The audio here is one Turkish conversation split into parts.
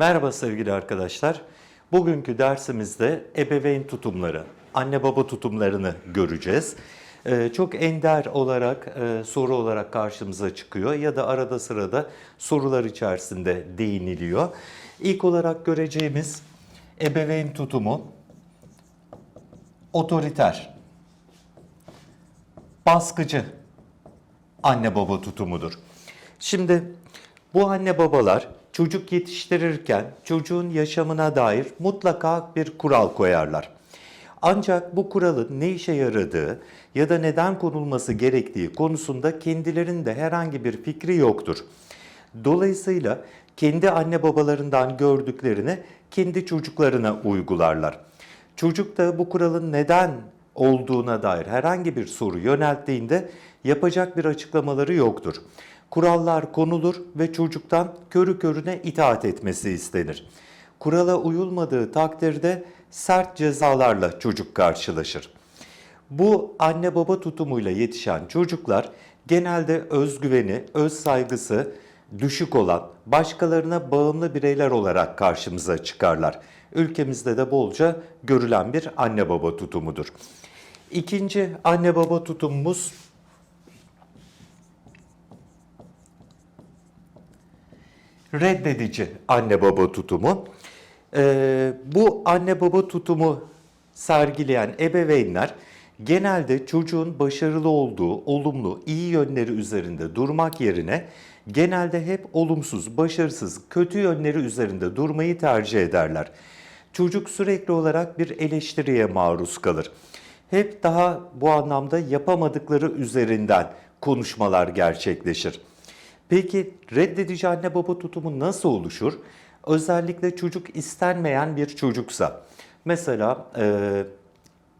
Merhaba sevgili arkadaşlar. Bugünkü dersimizde ebeveyn tutumları, anne baba tutumlarını göreceğiz. Ee, çok ender olarak e, soru olarak karşımıza çıkıyor ya da arada sırada sorular içerisinde değiniliyor. İlk olarak göreceğimiz ebeveyn tutumu otoriter, baskıcı anne baba tutumudur. Şimdi bu anne babalar çocuk yetiştirirken çocuğun yaşamına dair mutlaka bir kural koyarlar. Ancak bu kuralın ne işe yaradığı ya da neden konulması gerektiği konusunda kendilerinde herhangi bir fikri yoktur. Dolayısıyla kendi anne babalarından gördüklerini kendi çocuklarına uygularlar. Çocuk da bu kuralın neden olduğuna dair herhangi bir soru yönelttiğinde yapacak bir açıklamaları yoktur. Kurallar konulur ve çocuktan körü körüne itaat etmesi istenir. Kurala uyulmadığı takdirde sert cezalarla çocuk karşılaşır. Bu anne baba tutumuyla yetişen çocuklar genelde özgüveni, öz saygısı düşük olan, başkalarına bağımlı bireyler olarak karşımıza çıkarlar. Ülkemizde de bolca görülen bir anne baba tutumudur. İkinci anne baba tutumumuz reddedici anne baba tutumu. Ee, bu anne baba tutumu sergileyen ebeveynler genelde çocuğun başarılı olduğu, olumlu, iyi yönleri üzerinde durmak yerine genelde hep olumsuz, başarısız, kötü yönleri üzerinde durmayı tercih ederler. Çocuk sürekli olarak bir eleştiriye maruz kalır. Hep daha bu anlamda yapamadıkları üzerinden konuşmalar gerçekleşir. Peki reddedici anne baba tutumu nasıl oluşur? Özellikle çocuk istenmeyen bir çocuksa. Mesela e,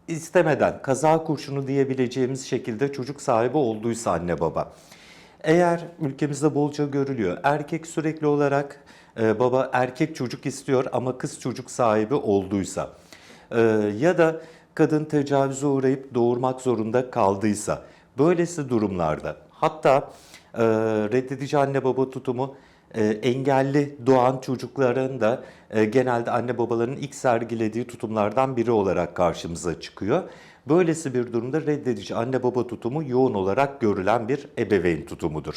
istemeden kaza kurşunu diyebileceğimiz şekilde çocuk sahibi olduysa anne baba. Eğer ülkemizde bolca görülüyor erkek sürekli olarak e, baba erkek çocuk istiyor ama kız çocuk sahibi olduysa e, ya da kadın tecavüze uğrayıp doğurmak zorunda kaldıysa böylesi durumlarda hatta e, reddedici anne baba tutumu e, engelli doğan çocukların da e, genelde anne babaların ilk sergilediği tutumlardan biri olarak karşımıza çıkıyor. Böylesi bir durumda reddedici anne baba tutumu yoğun olarak görülen bir ebeveyn tutumudur.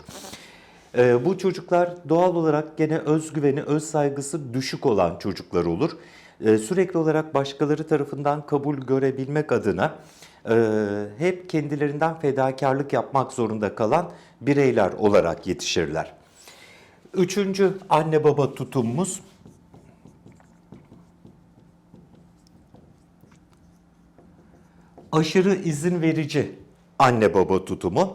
E, bu çocuklar doğal olarak gene özgüveni, öz saygısı düşük olan çocuklar olur. E, sürekli olarak başkaları tarafından kabul görebilmek adına hep kendilerinden fedakarlık yapmak zorunda kalan bireyler olarak yetişirler. Üçüncü anne baba tutumumuz aşırı izin verici anne baba tutumu.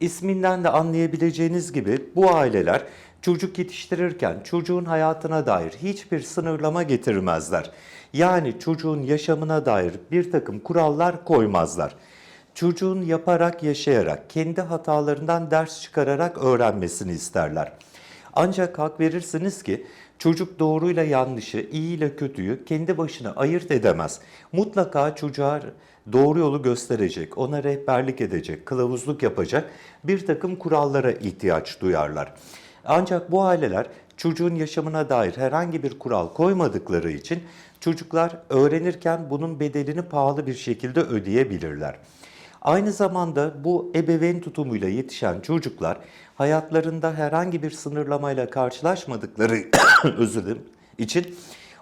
İsminden de anlayabileceğiniz gibi bu aileler çocuk yetiştirirken çocuğun hayatına dair hiçbir sınırlama getirmezler. Yani çocuğun yaşamına dair bir takım kurallar koymazlar. Çocuğun yaparak, yaşayarak, kendi hatalarından ders çıkararak öğrenmesini isterler. Ancak hak verirsiniz ki çocuk doğruyla yanlışı, iyi ile kötüyü kendi başına ayırt edemez. Mutlaka çocuğa doğru yolu gösterecek, ona rehberlik edecek, kılavuzluk yapacak bir takım kurallara ihtiyaç duyarlar. Ancak bu aileler çocuğun yaşamına dair herhangi bir kural koymadıkları için çocuklar öğrenirken bunun bedelini pahalı bir şekilde ödeyebilirler. Aynı zamanda bu ebeveyn tutumuyla yetişen çocuklar hayatlarında herhangi bir sınırlamayla karşılaşmadıkları özür dilerim için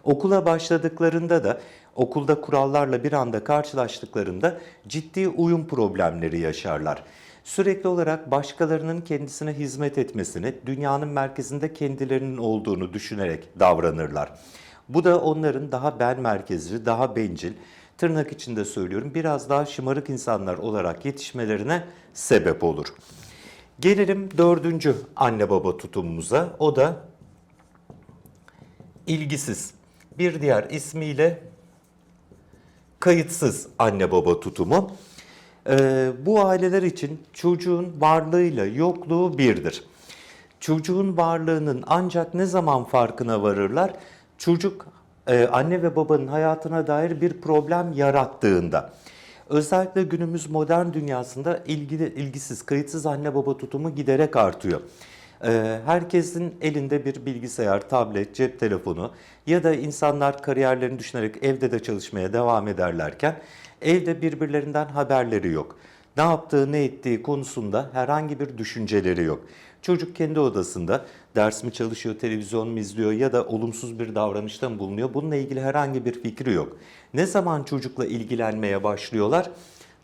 okula başladıklarında da okulda kurallarla bir anda karşılaştıklarında ciddi uyum problemleri yaşarlar. Sürekli olarak başkalarının kendisine hizmet etmesini, dünyanın merkezinde kendilerinin olduğunu düşünerek davranırlar. Bu da onların daha ben merkezci, daha bencil, tırnak içinde söylüyorum biraz daha şımarık insanlar olarak yetişmelerine sebep olur. Gelelim dördüncü anne baba tutumumuza. O da ilgisiz. Bir diğer ismiyle kayıtsız anne baba tutumu. Ee, bu aileler için çocuğun varlığıyla yokluğu birdir. Çocuğun varlığının ancak ne zaman farkına varırlar? Çocuk e, anne ve babanın hayatına dair bir problem yarattığında. Özellikle günümüz modern dünyasında ilgili, ilgisiz, kayıtsız anne baba tutumu giderek artıyor. Ee, Herkesin elinde bir bilgisayar, tablet, cep telefonu ya da insanlar kariyerlerini düşünerek evde de çalışmaya devam ederlerken evde birbirlerinden haberleri yok. Ne yaptığı, ne ettiği konusunda herhangi bir düşünceleri yok. Çocuk kendi odasında ders mi çalışıyor, televizyon mu izliyor ya da olumsuz bir davranışta mı bulunuyor? Bununla ilgili herhangi bir fikri yok. Ne zaman çocukla ilgilenmeye başlıyorlar?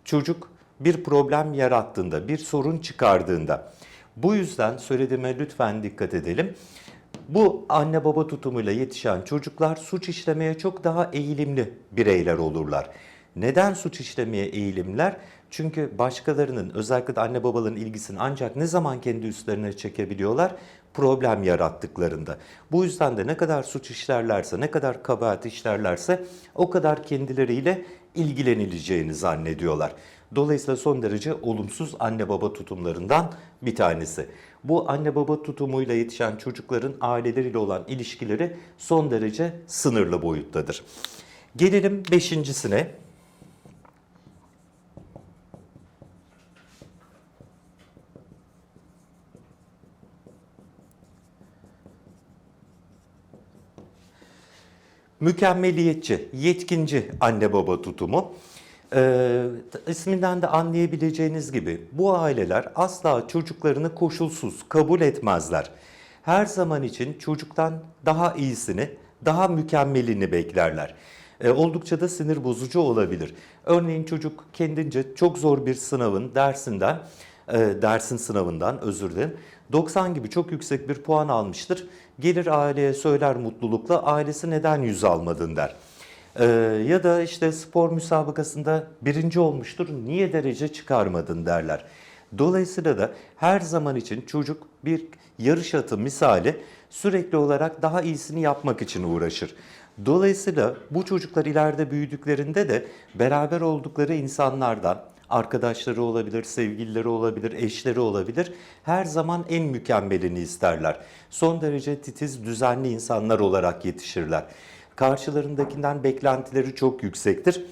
Çocuk bir problem yarattığında, bir sorun çıkardığında. Bu yüzden söylediğime lütfen dikkat edelim. Bu anne baba tutumuyla yetişen çocuklar suç işlemeye çok daha eğilimli bireyler olurlar. Neden suç işlemeye eğilimler? Çünkü başkalarının özellikle de anne babaların ilgisini ancak ne zaman kendi üstlerine çekebiliyorlar? Problem yarattıklarında. Bu yüzden de ne kadar suç işlerlerse, ne kadar kabahat işlerlerse o kadar kendileriyle ilgilenileceğini zannediyorlar. Dolayısıyla son derece olumsuz anne baba tutumlarından bir tanesi. Bu anne baba tutumuyla yetişen çocukların aileleriyle olan ilişkileri son derece sınırlı boyuttadır. Gelelim beşincisine. Mükemmeliyetçi, yetkinci anne baba tutumu. Ee, isminden de anlayabileceğiniz gibi bu aileler asla çocuklarını koşulsuz kabul etmezler. Her zaman için çocuktan daha iyisini, daha mükemmelini beklerler. Ee, oldukça da sinir bozucu olabilir. Örneğin çocuk kendince çok zor bir sınavın dersinden, e, dersin sınavından özür dilerim, 90 gibi çok yüksek bir puan almıştır. Gelir aileye söyler mutlulukla ailesi neden 100 almadın der. Ee, ya da işte spor müsabakasında birinci olmuştur niye derece çıkarmadın derler. Dolayısıyla da her zaman için çocuk bir yarış atı misali sürekli olarak daha iyisini yapmak için uğraşır. Dolayısıyla bu çocuklar ileride büyüdüklerinde de beraber oldukları insanlardan, arkadaşları olabilir, sevgilileri olabilir, eşleri olabilir. Her zaman en mükemmelini isterler. Son derece titiz, düzenli insanlar olarak yetişirler. Karşılarındakinden beklentileri çok yüksektir.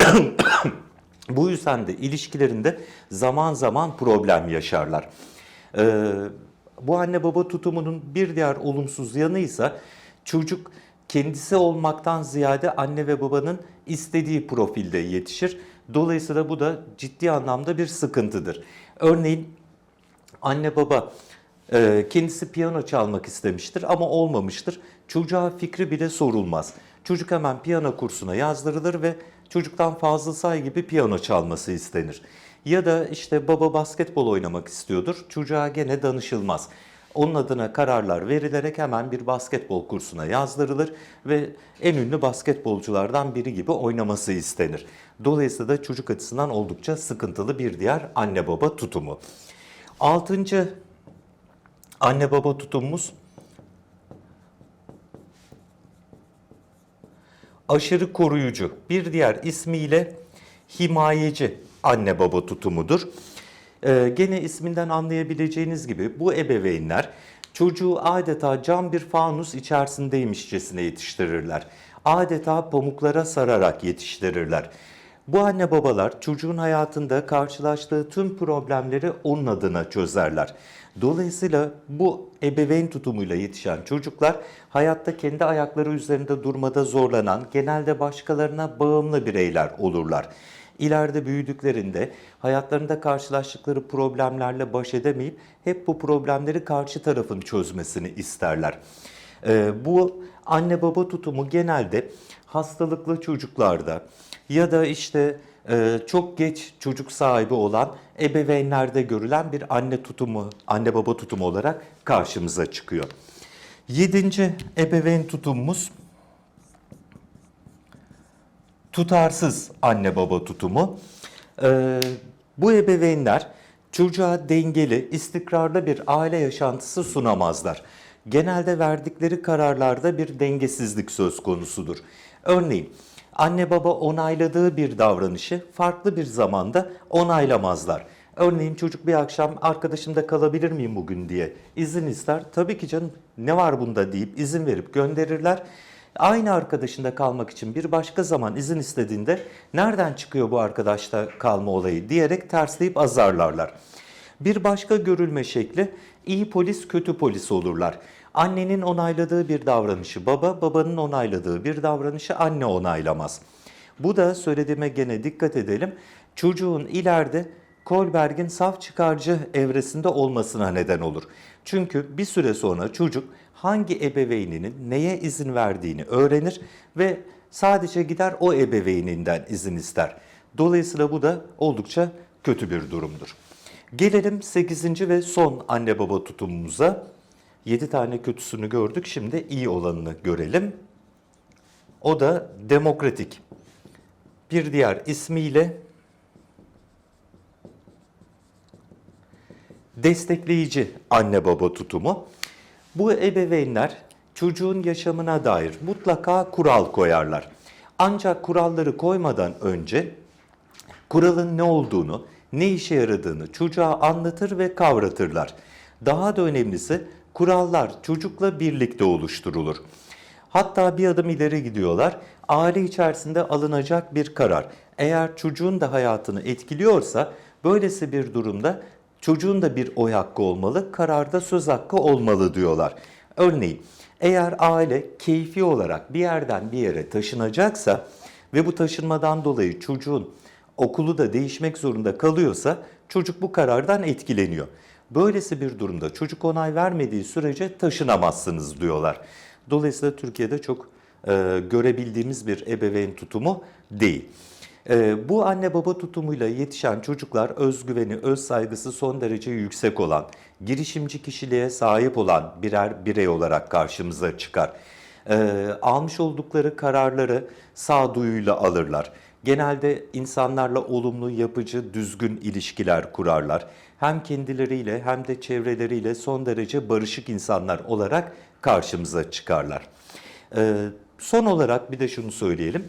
Bu yüzden de ilişkilerinde zaman zaman problem yaşarlar. Ee, bu anne baba tutumunun bir diğer olumsuz yanı ise çocuk kendisi olmaktan ziyade anne ve babanın istediği profilde yetişir. Dolayısıyla bu da ciddi anlamda bir sıkıntıdır. Örneğin anne baba e, kendisi piyano çalmak istemiştir ama olmamıştır. Çocuğa fikri bile sorulmaz. Çocuk hemen piyano kursuna yazdırılır ve çocuktan fazla say gibi piyano çalması istenir. Ya da işte baba basketbol oynamak istiyordur. Çocuğa gene danışılmaz. Onun adına kararlar verilerek hemen bir basketbol kursuna yazdırılır ve en ünlü basketbolculardan biri gibi oynaması istenir. Dolayısıyla da çocuk açısından oldukça sıkıntılı bir diğer anne baba tutumu. Altıncı anne baba tutumumuz aşırı koruyucu. Bir diğer ismiyle himayeci anne baba tutumudur. Ee, gene isminden anlayabileceğiniz gibi bu ebeveynler çocuğu adeta cam bir fanus içerisindeymişçesine yetiştirirler. Adeta pamuklara sararak yetiştirirler. Bu anne babalar çocuğun hayatında karşılaştığı tüm problemleri onun adına çözerler. Dolayısıyla bu ebeveyn tutumuyla yetişen çocuklar hayatta kendi ayakları üzerinde durmada zorlanan, genelde başkalarına bağımlı bireyler olurlar. İleride büyüdüklerinde hayatlarında karşılaştıkları problemlerle baş edemeyip hep bu problemleri karşı tarafın çözmesini isterler. Ee, bu anne baba tutumu genelde hastalıklı çocuklarda ya da işte e, çok geç çocuk sahibi olan ebeveynlerde görülen bir anne tutumu, anne baba tutumu olarak karşımıza çıkıyor. Yedinci ebeveyn tutumumuz tutarsız anne baba tutumu. Ee, bu ebeveynler çocuğa dengeli, istikrarlı bir aile yaşantısı sunamazlar. Genelde verdikleri kararlarda bir dengesizlik söz konusudur. Örneğin anne baba onayladığı bir davranışı farklı bir zamanda onaylamazlar. Örneğin çocuk bir akşam arkadaşımda kalabilir miyim bugün diye izin ister. Tabii ki canım ne var bunda deyip izin verip gönderirler. Aynı arkadaşında kalmak için bir başka zaman izin istediğinde nereden çıkıyor bu arkadaşta kalma olayı diyerek tersleyip azarlarlar. Bir başka görülme şekli iyi polis kötü polis olurlar. Annenin onayladığı bir davranışı baba, babanın onayladığı bir davranışı anne onaylamaz. Bu da söylediğime gene dikkat edelim. Çocuğun ileride Kohlberg'in saf çıkarcı evresinde olmasına neden olur. Çünkü bir süre sonra çocuk hangi ebeveyninin neye izin verdiğini öğrenir ve sadece gider o ebeveyninden izin ister. Dolayısıyla bu da oldukça kötü bir durumdur. Gelelim 8. ve son anne baba tutumumuza. 7 tane kötüsünü gördük. Şimdi iyi olanını görelim. O da demokratik. Bir diğer ismiyle destekleyici anne baba tutumu. Bu ebeveynler çocuğun yaşamına dair mutlaka kural koyarlar. Ancak kuralları koymadan önce kuralın ne olduğunu, ne işe yaradığını çocuğa anlatır ve kavratırlar. Daha da önemlisi kurallar çocukla birlikte oluşturulur. Hatta bir adım ileri gidiyorlar. Aile içerisinde alınacak bir karar. Eğer çocuğun da hayatını etkiliyorsa böylesi bir durumda çocuğun da bir oy hakkı olmalı, kararda söz hakkı olmalı diyorlar. Örneğin eğer aile keyfi olarak bir yerden bir yere taşınacaksa ve bu taşınmadan dolayı çocuğun okulu da değişmek zorunda kalıyorsa çocuk bu karardan etkileniyor. Böylesi bir durumda çocuk onay vermediği sürece taşınamazsınız diyorlar. Dolayısıyla Türkiye'de çok e, görebildiğimiz bir ebeveyn tutumu değil. E, bu anne baba tutumuyla yetişen çocuklar özgüveni, öz saygısı son derece yüksek olan, girişimci kişiliğe sahip olan birer birey olarak karşımıza çıkar. E, almış oldukları kararları sağduyuyla alırlar. Genelde insanlarla olumlu, yapıcı, düzgün ilişkiler kurarlar. Hem kendileriyle hem de çevreleriyle son derece barışık insanlar olarak karşımıza çıkarlar. Ee, son olarak bir de şunu söyleyelim.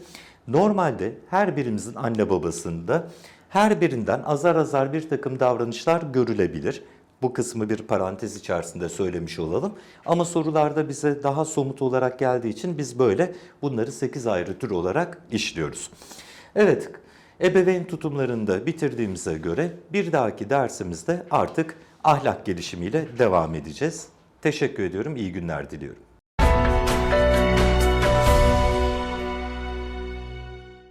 Normalde her birimizin anne babasında her birinden azar azar bir takım davranışlar görülebilir. Bu kısmı bir parantez içerisinde söylemiş olalım. Ama sorularda bize daha somut olarak geldiği için biz böyle bunları 8 ayrı tür olarak işliyoruz. Evet, ebeveyn tutumlarını da bitirdiğimize göre bir dahaki dersimizde artık ahlak gelişimiyle devam edeceğiz. Teşekkür ediyorum, iyi günler diliyorum.